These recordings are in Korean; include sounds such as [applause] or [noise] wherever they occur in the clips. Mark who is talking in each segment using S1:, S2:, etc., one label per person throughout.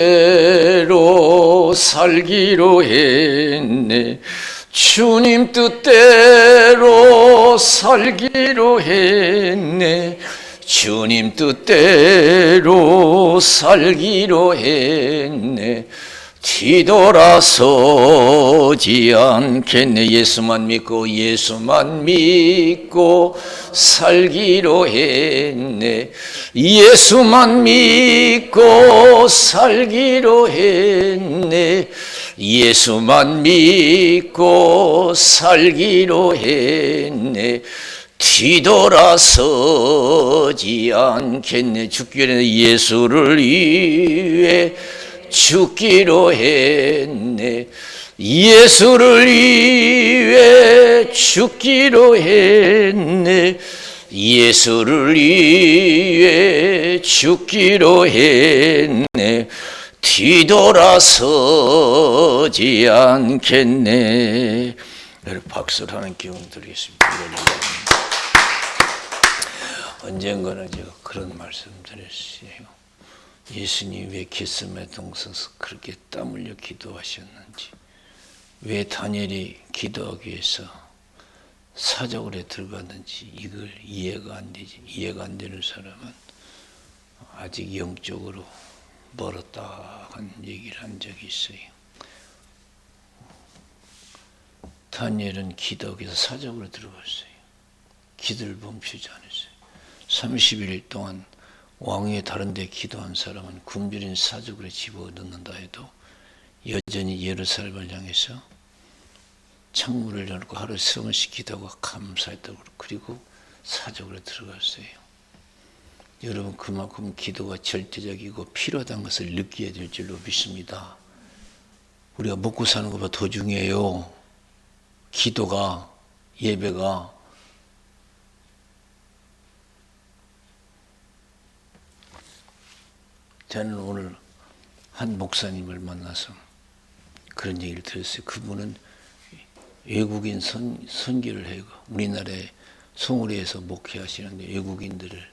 S1: 뜻대로 살기로 했네. 주님 뜻대로 살기로 했네. 주님 뜻대로 살기로 했네 뒤돌아서지 않겠네. 예수만 믿고 예수만 믿고 살기로 했네. 예수만 믿고 살기로 했네. 예수만 믿고 살기로 했네. 뒤돌아서지 않겠네. 죽기 전에 예수를 위해 죽기로 했네. 예수를 위해 죽기로 했네. 예수를 위해 죽기로 했네. 뒤돌아서지 않겠네. 박수를 하는 기운 드리겠습니다. 언젠가는 제가 그런 말씀 드렸어요 예수님 왜 기스메 동서서 그렇게 땀 흘려 기도하셨는지 왜 다니엘이 기도하기 위해서 사적으로 들어갔는지 이걸 이해가 안 되지. 이해가 안 되는 사람은 아직 영적으로 멀었다 한 얘기를 한 적이 있어요. 다니엘은 기도하기 위해서 사적으로 들어갔어요. 기도를 멈추지 않았어요. 30일 동안 왕위에 다른 데 기도한 사람은 굶주린 사적으로 집어넣는다 해도 여전히 예루살렘을 향해서 창문을 열고 하루 세 번씩 기도하고 감사했다고 그리고 사적으로 들어갔어요. 여러분 그만큼 기도가 절대적이고 필요하다는 것을 느끼게 될 줄로 믿습니다. 우리가 먹고 사는 것보다 더 중요해요. 기도가 예배가 저는 오늘 한 목사님을 만나서 그런 얘기를 들었어요. 그분은 외국인 선, 선교를 해요. 우리나라에 송우리에서 목회하시는데 외국인들을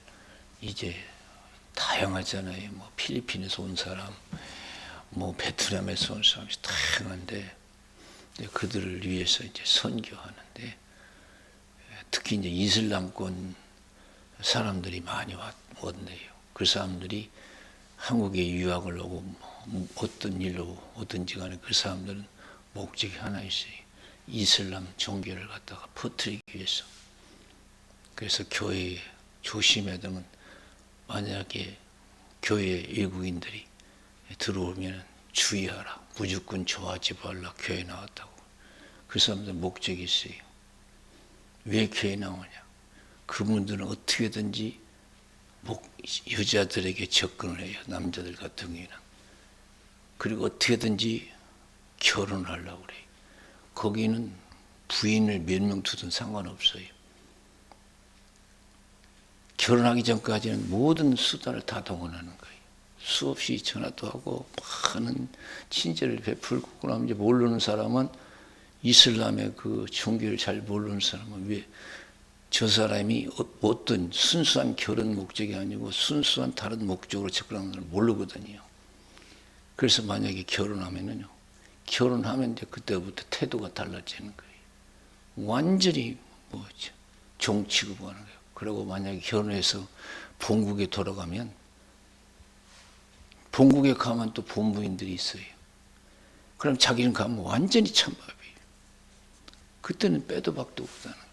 S1: 이제 다양하잖아요. 뭐 필리핀에서 온 사람, 뭐 베트남에서 온 사람이 다양한데 그들을 위해서 이제 선교하는데 특히 이제 이슬람권 사람들이 많이 왔네요. 그 사람들이 한국에 유학을 오고 뭐 어떤 일로 오든지 간에 그 사람들은 목적이 하나 있어요. 이슬람 종교를 갖다가 퍼뜨리기 위해서. 그래서 교회에 조심해야 되면 만약에 교회 외국인들이 들어오면 주의하라. 무조건 좋아하지 말라. 교회 나왔다고. 그 사람들 목적이 있어요. 왜 교회 나오냐? 그분들은 어떻게든지 여자들에게 접근을 해요. 남자들 같은 경우에는. 그리고 어떻게든지 결혼하려고 그래요. 거기는 부인을 몇 명 두든 상관없어요. 결혼하기 전까지는 모든 수단을 다 동원하는 거예요. 수없이 전화도 하고 많은 친절을 베풀고 그럼 이제 모르는 사람은 이슬람의 그 종교를 잘 모르는 사람은 왜 저 사람이 어떤 순수한 결혼 목적이 아니고 순수한 다른 목적으로 접근하는 걸 모르거든요. 그래서 만약에 결혼하면은요, 결혼하면 이제 그때부터 태도가 달라지는 거예요. 완전히 뭐죠? 종 취급하는 거예요. 그리고 만약에 결혼해서 본국에 돌아가면 본국에 가면 또 본부인들이 있어요. 그럼 자기는 가면 완전히 찬밥이에요. 그때는 빼도 박도 없다는.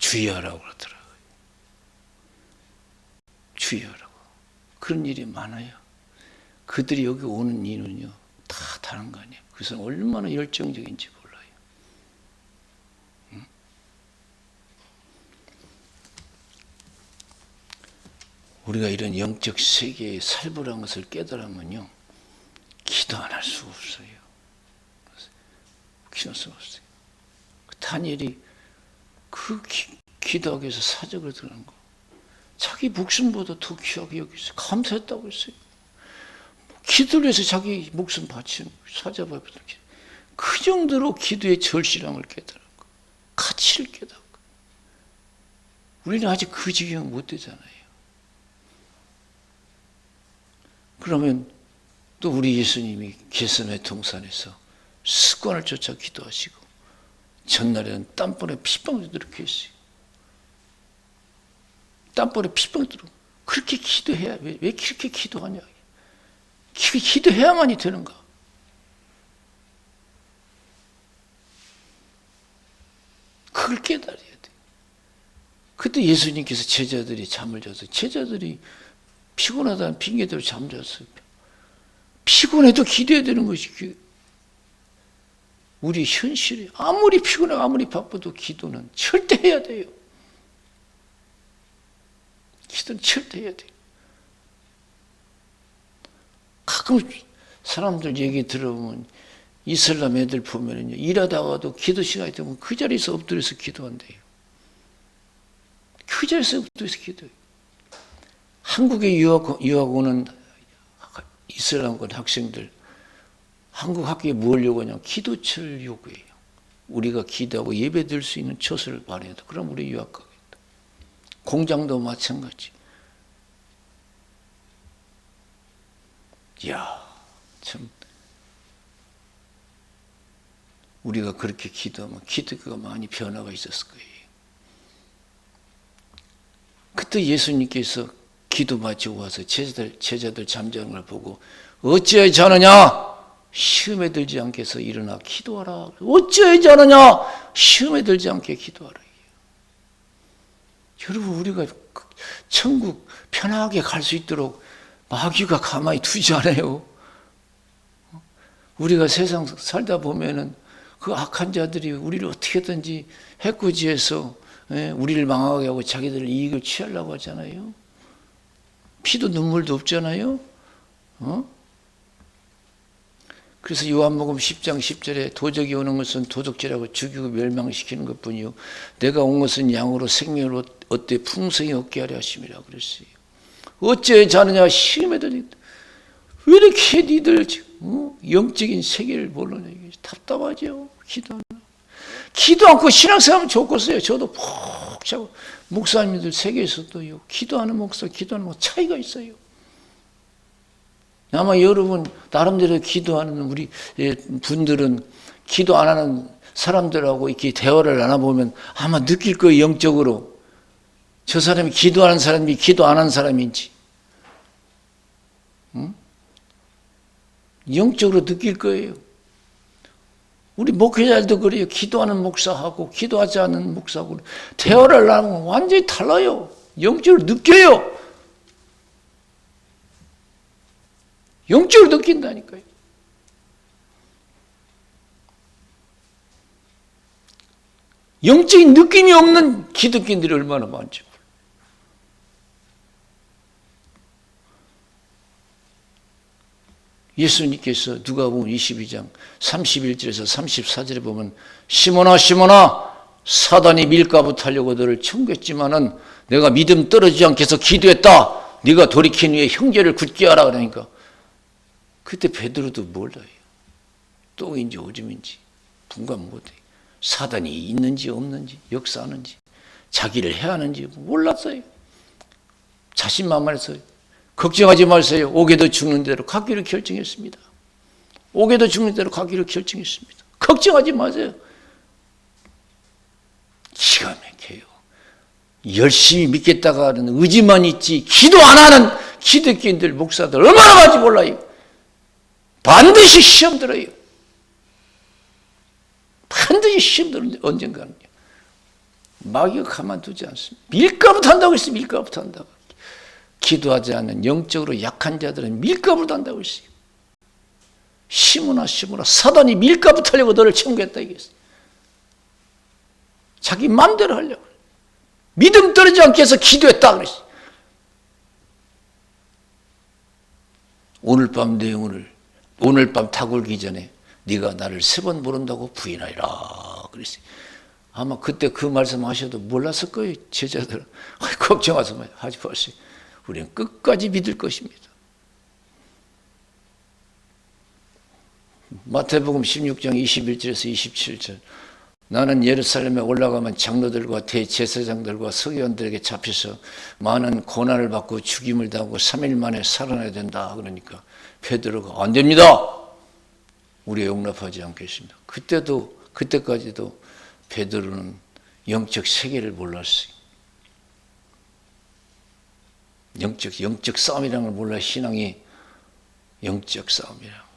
S1: 주의하라고 그러더라고요. 주의하라고. 그런 일이 많아요. 그들이 여기 오는 이유는요, 다 다른 거 아니에요. 그 사람 얼마나 열정적인지 몰라요. 응? 우리가 이런 영적 세계의 살벌한 것을 깨달으면요, 기도 안 할 수 없어요. 기도 할 수 없어요. 다니엘이 그 기, 기도하기 위해서 사적을 들어간 거. 자기 목숨보다 더 귀하게 여기서 감사했다고 했어요. 기도를 해서 자기 목숨 바치는 사자바에 그 정도로 기도의 절실함을 깨달은 거. 가치를 깨달은 거. 우리는 아직 그 지경 못 되잖아요. 그러면 또 우리 예수님이 개선의 동산에서 습관을 쫓아 기도하시고 전날에는 땀번에 피방울 이렇게 했어요. 땀번에 피방울 들어. 그렇게 기도해야 왜, 왜 그렇게 기도하냐? 기- 기도해야만이 되는가? 그걸 깨달아야 돼. 그때 예수님께서 제자들이 잠을 자서 제자들이 피곤하다는 핑계대로 잠잤어요. 피곤해도 기도해야 되는 것이 그- 우리 현실이 아무리 피곤해 아무리 바빠도 기도는 절대 해야 돼요. 기도는 절대 해야 돼요. 가끔 사람들 얘기 들어보면 이슬람 애들 보면은요 일하다가도 기도 시간이 되면 그 자리에서 엎드려서 기도한대요. 그 자리에서 엎드려서 기도해요. 한국에 유학, 유학 오는 이슬람권 학생들 한국 학교에 뭘 요구하냐 기도처를 요구해요. 우리가 기도하고 예배 드릴 수 있는 처소를 마련해도 그럼 우리 유학 가겠다. 공장도 마찬가지. 이야 참 우리가 그렇게 기도하면 기도가 많이 변화가 있었을 거예요. 그때 예수님께서 기도 마치고 와서 제자들, 제자들 잠자는 걸 보고 어찌하여 자느냐? 시험에 들지 않게 해서 일어나 기도하라. 어찌하여 자느냐? 시험에 들지 않게 기도하라. 여러분 우리가 그 천국 편하게 갈 수 있도록 마귀가 가만히 두지 않아요. 우리가 세상 살다 보면은 그 악한 자들이 우리를 어떻게든지 해코지해서 예, 우리를 망하게 하고 자기들 이익을 취하려고 하잖아요. 피도 눈물도 없잖아요. 어? 그래서 요한복음 10장 10절에 도적이 오는 것은 도둑질하고 죽이고 멸망시키는 것뿐이요 내가 온 것은 양으로 생명을 얻되 풍성히 얻게 하려 하심이라 그랬어요. 어째 자느냐 시험에 들니 왜 이렇게 니들 어? 영적인 세계를 모르냐 답답하죠. 기도하는 기도 않고 신앙생활하면 좋겠어요. 저도 푹 자고 목사님들 세계에서도요. 기도하는 목사, 기도하는 목사 차이가 있어요. 아마 여러분 나름대로 기도하는 우리 예, 분들은 기도 안 하는 사람들하고 이렇게 대화를 나눠보면 아마 느낄 거예요. 영적으로 저 사람이 기도하는 사람이 기도 안 하는 사람인지 응? 영적으로 느낄 거예요. 우리 목회자들도 그래요. 기도하는 목사하고 기도하지 않는 목사하고 대화를 나누면 완전히 달라요. 영적으로 느껴요. 영적으로 느낀다니까요. 영적인 느낌이 없는 기독교인들이 얼마나 많지. 예수님께서 누가 보면 22장 31절에서 34절에 보면 시몬아 시몬아 사단이 밀가부 타려고 너를 청겼지만은 내가 믿음 떨어지지 않게 해서 기도했다. 네가 돌이킨 후에 형제를 굳게 하라 그러니까 그때 베드로도 몰라요. 똥인지 오줌인지 분간 못해. 사단이 있는지 없는지 역사하는지 자기를 해하는지 몰랐어요. 자신만만해서 걱정하지 마세요. 오게도 죽는 대로 가기로 결정했습니다. 오게도 죽는 대로 가기로 결정했습니다. 걱정하지 마세요. 기가 막혀요. 열심히 믿겠다가 하는 의지만 있지 기도 안 하는 기독교인들 목사들 얼마나 많지 몰라요. 반드시 시험 들어요. 반드시 시험 들는데 언젠가는요. 마귀가 가만두지 않습니다. 밀가부터 한다고 했어요. 밀가부터 한다고. 기도하지 않는 영적으로 약한 자들은 밀가부터 한다고 했어요. 시무나 시무나 사단이 밀가부터 하려고 너를 청구했다 이겠어요. 자기 마음대로 하려고. 믿음 떨어지지 않게 해서 기도했다 그랬어요. 오늘 밤 내용을 오늘 밤 타골기 전에 네가 나를 세 번 모른다고 부인하리라 그랬어요. 아마 그때 그 말씀 하셔도 몰랐을 거예요. 제자들은. [laughs] 걱정하지 마세요. 하지 마세요. 우리는 끝까지 믿을 것입니다. 마태복음 16장 21절에서 27절 나는 예루살렘에 올라가면 장로들과 대제사장들과 서기관들에게 잡혀서 많은 고난을 받고 죽임을 당하고 3일 만에 살아나야 된다 그러니까 베드로가 안 됩니다. 우리 용납하지 않겠습니다. 그때도 그때까지도 베드로는 영적 세계를 몰랐어요. 영적 영적 싸움이라는 걸 몰라 신앙이 영적 싸움이라는 거.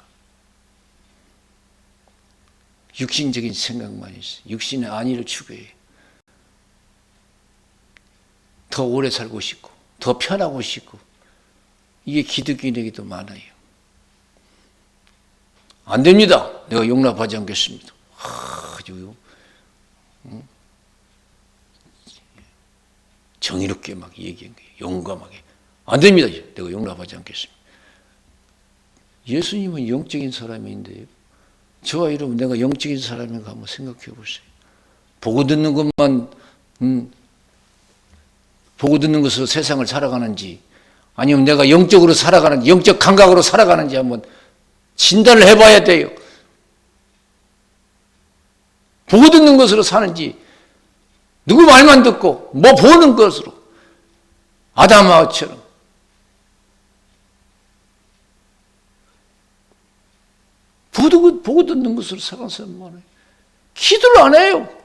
S1: 육신적인 생각만 있어. 육신의 안위를 추구해. 더 오래 살고 싶고, 더 편하고 싶고, 이게 기득권에게도 많아요. 안 됩니다. 내가 용납하지 않겠습니다. 아주 응? 정의롭게 막 얘기한 거예요. 용감하게. 안 됩니다. 내가 용납하지 않겠습니다. 예수님은 영적인 사람인데요. 저와 여러분 내가 영적인 사람인가 한번 생각해 보세요. 보고 듣는 것만 음, 보고 듣는 것으로 세상을 살아가는지 아니면 내가 영적으로 살아가는지 영적 감각으로 살아가는지 한번 진단을 해봐야 돼요. 보고 듣는 것으로 사는지 누구 말만 듣고 뭐 보는 것으로 아담아처럼 보고, 보고 듣는 것으로 사람 많아요. 기도를 안 해요.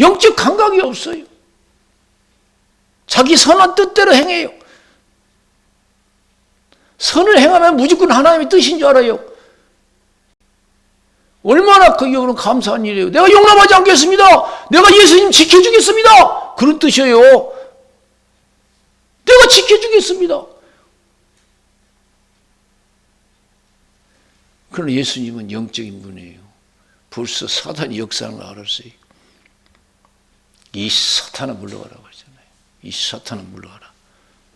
S1: 영적 감각이 없어요. 자기 선한 뜻대로 행해요. 선을 행하면 무조건 하나님의 뜻인 줄 알아요. 얼마나 그게 감사한 일이에요. 내가 용납하지 않겠습니다. 내가 예수님 지켜주겠습니다. 그런 뜻이에요. 내가 지켜주겠습니다. 그러나 예수님은 영적인 분이에요. 벌써 사단이 역사를 알았어요. 이 사탄아 물러가라고 하잖아요. 이 사탄아 물러가라.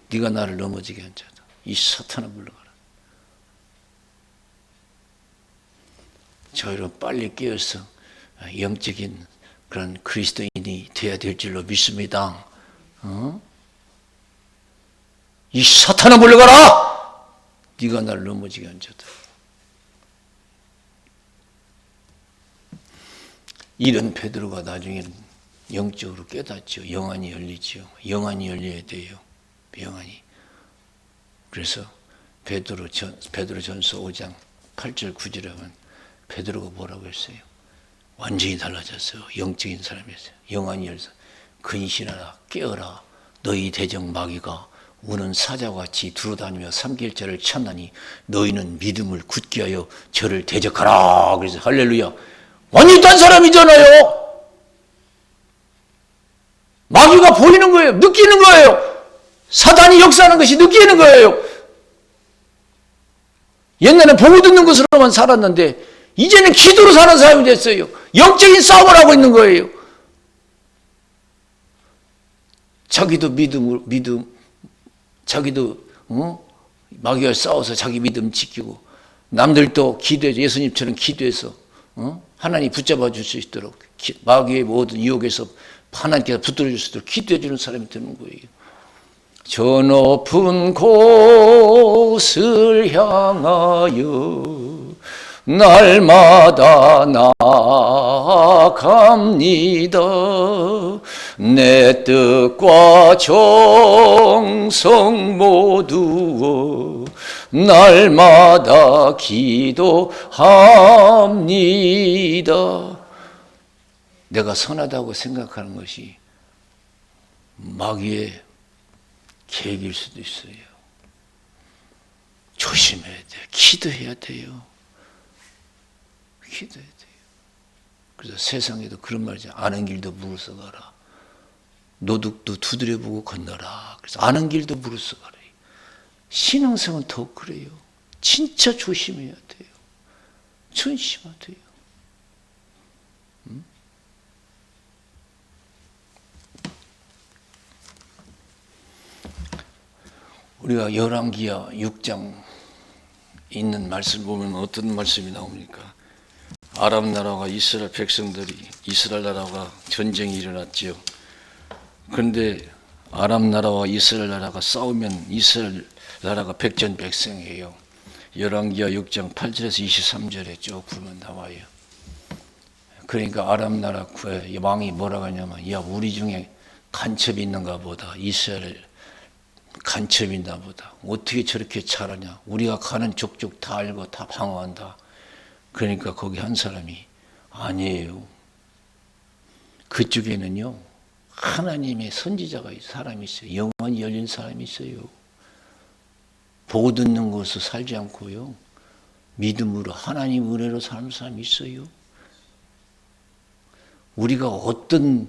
S1: 네가 나를 넘어지게 한 자다. 이 사탄아 물러가라. 저희는 빨리 깨어서 영적인 그런 그리스도인이 되어야 될 줄로 믿습니다. 어? 이 사탄아 물러가라! 네가 나를 넘어지게 한 자다. 이런 베드로가 나중에는 영적으로 깨닫죠. 영안이 열리죠. 영안이 열려야 돼요. 영안이. 그래서 베드로 전 베드로 전서 5장 8절 9절에 보면 베드로가 뭐라고 했어요? 완전히 달라졌어요. 영적인 사람이었어요. 영안이 열서 근신하라 깨어라 너희 대적 마귀가 우는 사자와 같이 두루다니며 삼킬자를 찾나니 너희는 믿음을 굳게 하여 저를 대적하라. 그래서 할렐루야. 완전히 딴 사람이잖아요. 마귀가 보이는 거예요. 느끼는 거예요. 사단이 역사하는 것이 느끼는 거예요. 옛날에 보고 듣는 것으로만 살았는데 이제는 기도로 사는 사람이 됐어요. 영적인 싸움을 하고 있는 거예요. 자기도 믿음을 믿음 자기도 어? 마귀와 싸워서 자기 믿음 지키고 남들도 기도해 예수님처럼 기도해서 어? 하나님 붙잡아 있도록 마귀의 모든 유혹에서 하나님께서 붙들어 있도록 기도해 주는 사람이 되는 거예요. 저 높은 곳을 향하여 날마다 나아갑니다. 내 뜻과 정성 모두 날마다 기도합니다. 내가 선하다고 생각하는 것이 마귀의 계획일 수도 있어요. 조심해야 돼요. 기도해야 돼요. 기도해야 돼요. 그래서 세상에도 그런 말이죠. 아는 길도 물어서 가라. 노둑도 두드려보고 건너라. 그래서 아는 길도 물어서 가라. 신앙생은 더 그래요. 진짜 조심해야 돼요. 돼요. 우리가 열왕기야 6장 있는 말씀 보면 어떤 말씀이 나옵니까? 아람 나라와 이스라엘 백성들이 이스라엘 나라가 전쟁이 일어났지요. 그런데 아람 나라와 이스라엘 나라가 싸우면 이스라엘 나라가 백전백승이에요. 열왕기하 6장 8절에서 23절에 쭉 보면 나와요. 그러니까 아람 나라 왕이 뭐라고 하냐면 야 우리 중에 간첩이 있는가 보다 이스라엘 있나 보다. 어떻게 저렇게 잘하냐. 우리가 가는 족족 다 알고 다 방어한다. 그러니까 거기 한 사람이 아니에요. 그쪽에는요 하나님의 선지자가 있- 사람이 있어요. 영원히 열린 사람이 있어요. 보고 듣는 것을 살지 않고요 믿음으로 하나님 은혜로 사는 사람이 있어요. 우리가 어떤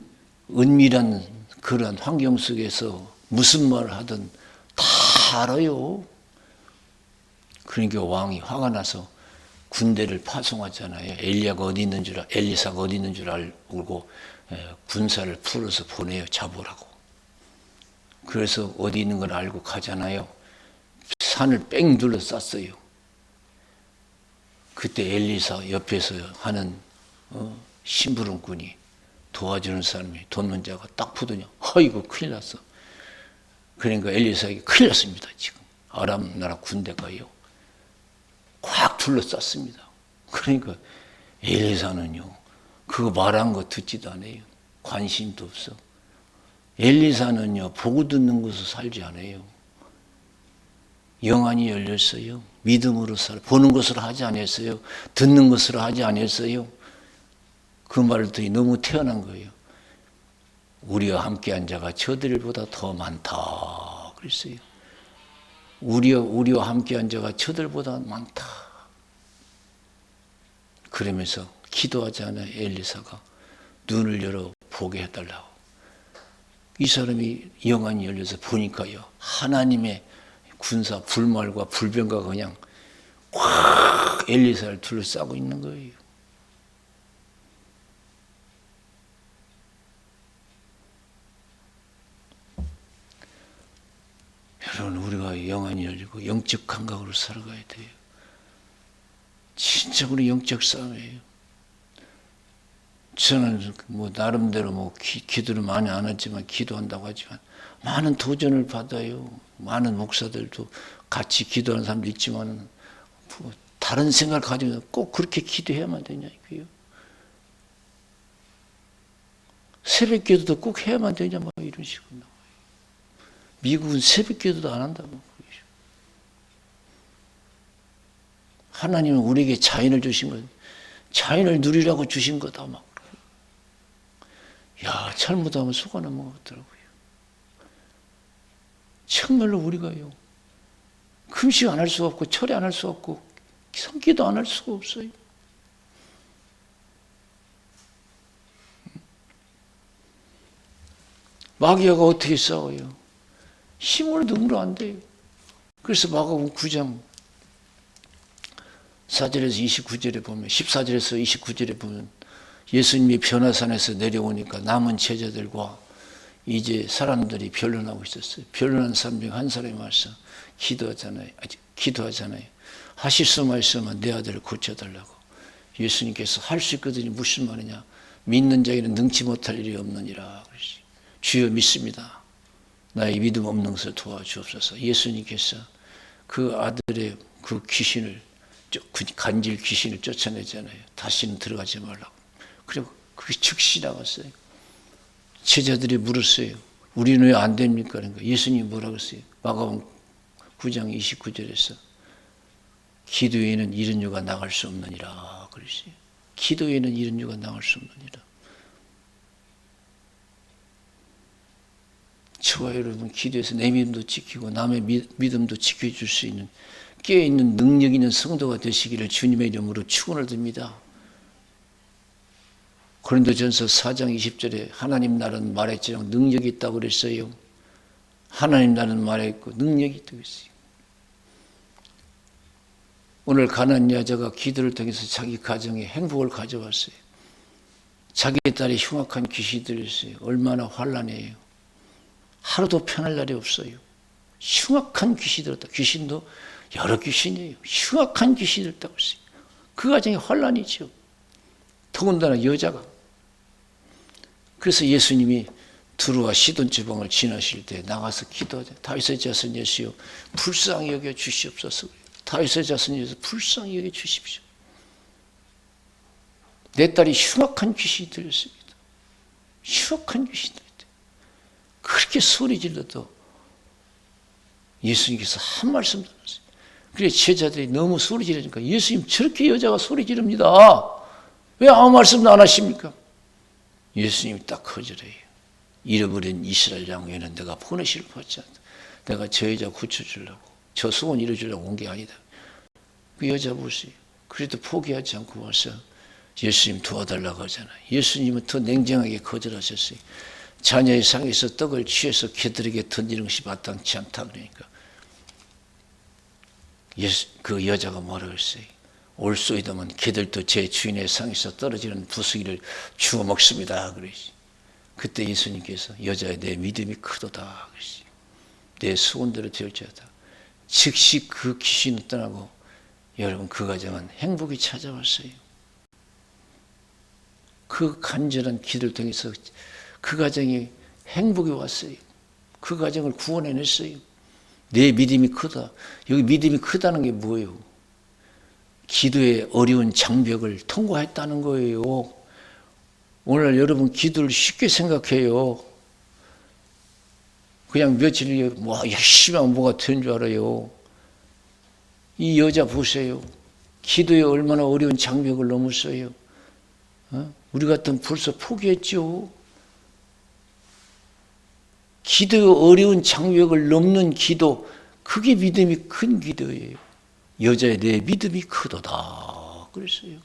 S1: 은밀한 그런 환경 속에서 무슨 말을 하든 다 알아요. 그러니까 왕이 화가 나서 군대를 파송하잖아요. 엘리야가 어디 있는 줄, 알- 엘리사가 어디 있는 줄 알고 에, 군사를 풀어서 보내요. 잡으라고. 그래서 어디 있는 걸 알고 가잖아요. 산을 뺑 둘러 쌌어요. 그때 엘리사 옆에서 하는 어, 심부름꾼이 도와주는 사람이 돕는 자가 딱 보더니 아이고 큰일 났어. 그러니까 엘리사에게 큰일 났습니다. 지금 아람 나라 군대가요. 꽉 둘러쌌습니다. 그러니까 엘리사는요. 그거 말한 거 듣지도 않아요. 관심도 없어. 엘리사는요. 보고 듣는 것을 살지 않아요. 영안이 열렸어요. 믿음으로 살 보는 것으로 하지 않았어요. 듣는 것으로 하지 않았어요. 그 말을 듣니 너무 태어난 거예요. 우리와 함께한 자가 저들보다 더 많다. 그랬어요. 우리와, 우리와 함께한 자가 저들보다 많다. 그러면서 기도하지 않아 엘리사가 눈을 열어 보게 해달라고. 이 사람이 영안이 열려서 보니까요. 하나님의 군사 불말과 불병과 그냥 확 엘리사를 둘러싸고 있는 거예요. 여러분 우리가 영안이 열리고 영적 감각으로 살아가야 돼요. 진짜 우리 영적 싸움이에요. 저는 뭐 나름대로 뭐 기, 기도를 많이 안 했지만 기도한다고 하지만 많은 도전을 받아요. 많은 목사들도 같이 기도하는 사람도 있지만 뭐 다른 생각을 가지고 꼭 그렇게 기도해야만 되냐 이거요. 새벽 기도도 꼭 해야만 되냐 뭐 이런 식으로. 미국은 새벽 기도도 안 한다고. 하나님은 우리에게 자연을 주신 것, 자연을 누리라고 주신 거다 막. 야, 잘못하면 속아 넘어가더라고요. 정말로 우리가요. 금식 안 할 수가 없고 철회 안 할 수 없고 성기도 안 할 수가 없어요. 마귀아가 어떻게 싸워요? 힘으로 능으로 안 돼요. 그래서 마가복음 9장 4절에서 29절에 보면 14절에서 29절에 보면 예수님이 변화산에서 내려오니까 남은 제자들과 이제 사람들이 변론하고 있었어요. 변론한 사람 중 한 사람이 와서 기도하잖아요. 기도하잖아요. 하실 수만 있으면 내 아들을 고쳐달라고. 예수님께서 할 수 있거든요. 무슨 말이냐. 믿는 자에는 능치 못할 일이 없느니라. 주여 믿습니다. 나의 믿음 없는 것을 도와주옵소서. 예수님께서 그 아들의 그 귀신을 그 간질 귀신을 쫓아내잖아요. 다시는 들어가지 말라고. 그리고 그게 즉시 나갔어요. 제자들이 물었어요. 우리는 왜 안 됩니까? 그러니까 예수님이 뭐라고 했어요? 마가복음 9장 29절에서 기도에는 이런 유가 나갈 수 없느니라 그러세요. 기도에는 이런 유가 나갈 수 없느니라. 저와 여러분 기도해서 내 믿음도 지키고 남의 믿음도 지켜줄 수 있는 깨어있는 능력 있는 성도가 되시기를 주님의 이름으로 축원을 드립니다. 고린도전서 4장 20절에 하나님 나라는 말했지만 능력이 있다고 그랬어요. 하나님 나라는 말했고 능력이 있다고 했어요. 오늘 가난 여자가 기도를 통해서 자기 가정에 행복을 가져왔어요. 자기 딸이 흉악한 귀신들이 있어요. 얼마나 환란해요. 하루도 편할 날이 없어요. 흉악한 귀신이 들었다. 귀신도 여러 귀신이에요. 흉악한 귀신이 들었다고 했어요. 그 가정에 환란이죠. 더군다나 여자가. 그래서 예수님이 두루와 시돈 지방을 지나실 때 나가서 기도하자. 다윗의 자손 예수여 불쌍히 여겨 주시옵소서. 다윗의 자손 예수 불쌍히 여겨 주십시오. 내 딸이 흉악한 귀신이 들렸습니다. 흉악한 귀신이 들렸대. 그렇게 소리 질러도 예수님께서 한 말씀도 안 하세요. 그래 제자들이 너무 소리 지르니까 예수님 저렇게 여자가 소리 지릅니다. 왜 아무 말씀도 안 하십니까? 예수님이 딱 거절해요. 잃어버린 이스라엘 양에는 내가 보내실 받지 않다. 내가 저 여자 고쳐주려고 저 소원 이루어주려고 온 게 아니다. 그 여자 보세요. 그래도 포기하지 않고 와서 예수님 도와달라고 하잖아요. 예수님은 더 냉정하게 거절하셨어요. 자녀의 상에서 떡을 취해서 개들에게 던지는 것이 마땅치 않다 그러니까 예수, 그 여자가 뭐라 그랬어요? 올소이다면 개들도 제 주인의 상에서 떨어지는 부수기를 주워 먹습니다. 그러시. 그때 예수님께서 여자의 내 믿음이 크도다. 그러시. 내 수원대로 되었자다. 즉시 그 귀신은 떠나고 여러분 그 가정은 행복이 찾아왔어요. 그 간절한 기도를 통해서 그 가정이 행복이 왔어요. 그 가정을 구원해냈어요. 내 믿음이 크다. 여기 믿음이 크다는 게 뭐예요? 기도의 어려운 장벽을 통과했다는 거예요. 오늘 여러분 기도를 쉽게 생각해요. 그냥 며칠 뭐 열심히 하면 뭐가 되는 줄 알아요. 이 여자 보세요. 기도에 얼마나 어려운 장벽을 넘었어요. 어? 우리 같으면 벌써 포기했죠. 기도의 어려운 장벽을 넘는 기도, 그게 믿음이 큰 기도예요. 여자의 내 믿음이 크도다. 그랬어요.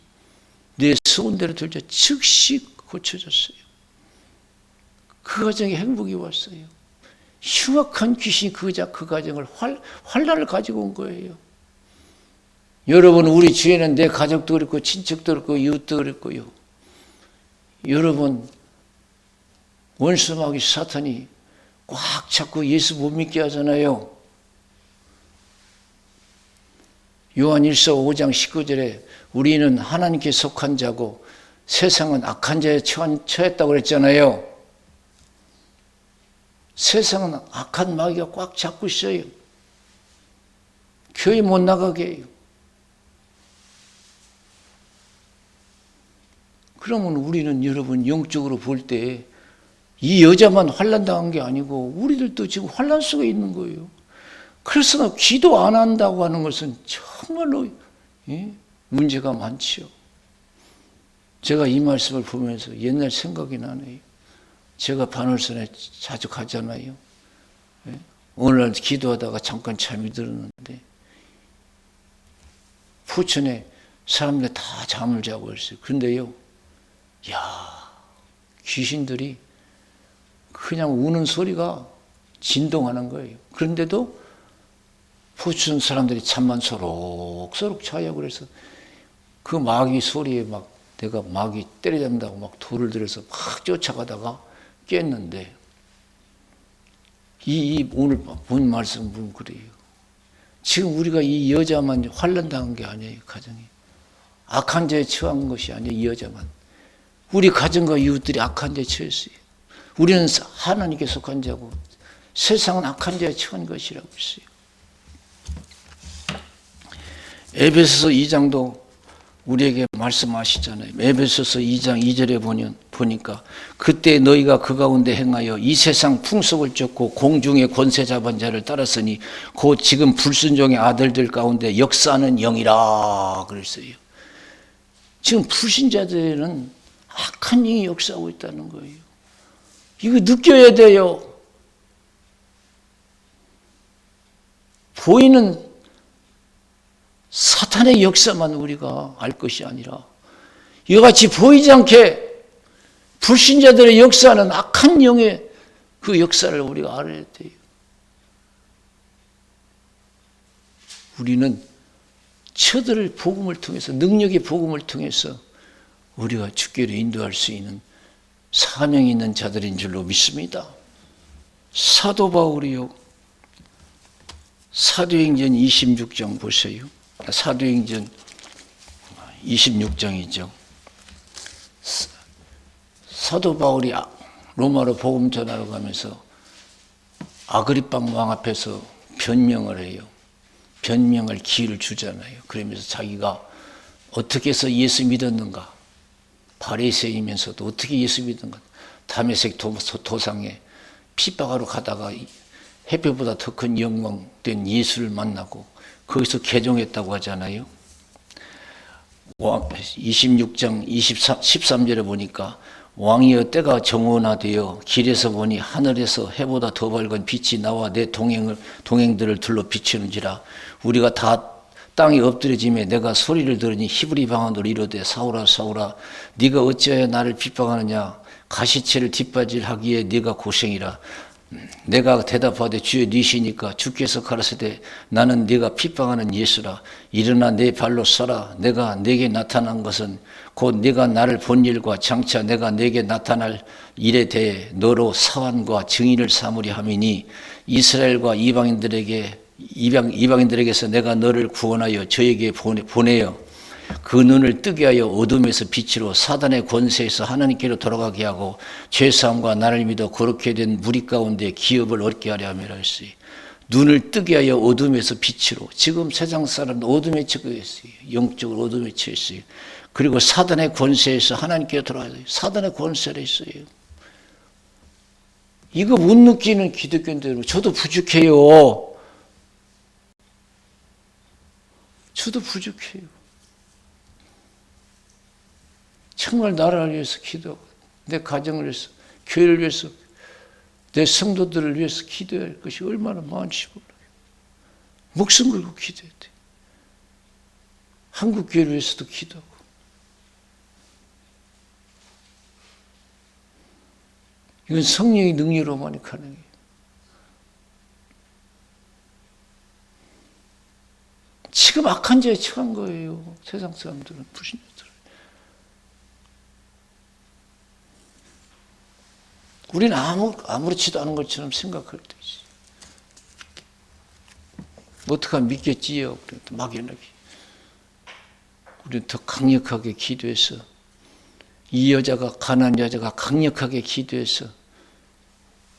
S1: 내 소원대로 들자 즉시 고쳐졌어요. 그 가정에 행복이 왔어요. 흉악한 귀신이 그, 자, 그 가정을 활, 환란을 가지고 온 거예요. 여러분, 우리 주위에는 내 가족도 그렇고, 친척도 그렇고, 이웃도 그렇고요. 여러분, 원수마귀 사탄이 꽉 잡고 예수 못 믿게 하잖아요. 요한 1서 5장 19절에 우리는 하나님께 속한 자고 세상은 악한 자에 처했다고 그랬잖아요. 세상은 악한 마귀가 꽉 잡고 있어요. 교회 못 나가게 해요. 그러면 우리는 여러분 영적으로 볼 때 이 여자만 환란 당한 게 아니고 우리들도 지금 환란 속에 있는 거예요. 그래서 기도 안 한다고 하는 것은 정말로 예? 문제가 많지요. 제가 이 말씀을 보면서 옛날 생각이 나네요. 제가 반월선에 자주 가잖아요. 예? 오늘날 기도하다가 잠깐 잠이 들었는데 포천에 사람들 다 잠을 자고 있어요. 그런데요, 야 귀신들이 그냥 우는 소리가 진동하는 거예요. 그런데도 포천 사람들이 잠만 소록소록 자요. 그래서 그 마귀 소리에 막 내가 마귀 때려잡는다고 막 돌을 들여서 막 쫓아가다가 깼는데 이, 이 오늘 본 말씀은 뭐 그래요. 지금 우리가 이 여자만 환란 당한 게 아니에요, 가정이. 악한 자에 처한 것이 아니에요, 이 여자만. 우리 가정과 이웃들이 악한 자에 처했어요. 우리는 하나님께 속한 자고 세상은 악한 자에 처한 것이라고 했어요. 에베소서 2장도 우리에게 말씀하시잖아요. 에베소서 2장 2절에 보면 보니까 그때 너희가 그 가운데 행하여 이 세상 풍속을 쫓고 공중의 권세 잡은 자를 따랐으니 곧 지금 불순종의 아들들 가운데 역사하는 영이라 그랬어요. 지금 불신자들은 악한 영이 역사하고 있다는 거예요. 이거 느껴야 돼요. 보이는 사탄의 역사만 우리가 알 것이 아니라 이같이 보이지 않게 불신자들의 역사는 악한 영의 그 역사를 우리가 알아야 돼요. 우리는 처들을 복음을 통해서 능력의 복음을 통해서 우리가 주께로 인도할 수 있는 사명이 있는 자들인 줄로 믿습니다. 사도 바울이요. 사도행전 26장 보세요. 사도행전 26장이죠. 사도 바울이 아, 로마로 복음 전하러 가면서 아그리빵 왕 앞에서 변명을 해요. 변명할 기회를 주잖아요. 그러면서 자기가 어떻게 해서 예수 믿었는가? 바리새이면서도 어떻게 예수 믿는가? 담에색 도- 도상에 핍박하러 가다가 햇볕보다 더 큰 영광된 예수를 만나고 거기서 개종했다고 하잖아요. 26장 23, 13절에 보니까 왕이여 때가 정원화되어 길에서 보니 하늘에서 해보다 더 밝은 빛이 나와 내 동행을 동행들을 둘러 비추는지라 우리가 다 땅에 엎드려짐에 내가 소리를 들으니 히브리 방언으로 이르되 사울아 사울아 네가 어찌하여 나를 핍박하느냐? 가시체를 뒷바질하기에 네가 고생이라. 내가 대답하되 주여 니시니까 주께서 가라사대 나는 네가 핍박하는 예수라. 일어나 내 발로 서라. 내가 내게 나타난 것은 곧 네가 나를 본 일과 장차 내가 내게 나타날 일에 대해 너로 사환과 증인을 삼으려 함이니 이스라엘과 이방인들에게 이방, 이방인들에게서 내가 너를 구원하여 저에게 보내, 보내어 그 눈을 뜨게 하여 어둠에서 빛으로 사단의 권세에서 하나님께로 돌아가게 하고 죄사함과 나를 믿어 그렇게 된 무리 가운데 기업을 얻게 하려 함이라 했어요. 눈을 뜨게 하여 어둠에서 빛으로 지금 세상 사람은 어둠에 처해 있어요. 영적으로 어둠에 처해 있어요. 그리고 사단의 권세에서 하나님께로 돌아가야 돼요. 사단의 권세를 있어요. 이거 못 느끼는 기독교인들 저도 부족해요. 저도 부족해요. 정말 나라를 위해서 기도하고 내 가정을 위해서 교회를 위해서 내 성도들을 위해서 기도해야 할 것이 얼마나 많은지 몰라요. 목숨 걸고 기도해야 돼. 한국 교회를 위해서도 기도하고 이건 성령의 능력으로만이 가능해요. 지금 악한 죄에 처한 거예요. 세상 사람들은 불신자들. 우리는 아무 아무렇지도 않은 것처럼 생각할 때지. 뭐 어떡하면 믿겠지요. 그래 또 막연하게. 우리는 더 강력하게 기도해서 이 여자가 가난 여자가 강력하게 기도해서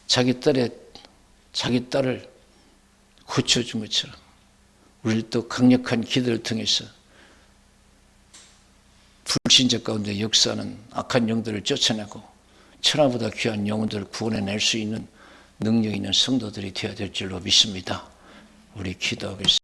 S1: 자기 딸의 자기 딸을 고쳐준 것처럼 우리를 또 강력한 기도를 통해서 불신자 가운데 역사는 악한 영들을 쫓아내고 천하보다 귀한 영혼들을 구원해낼 수 있는 능력 있는 성도들이 되어야 될 줄로 믿습니다. 우리 기도하겠습니다.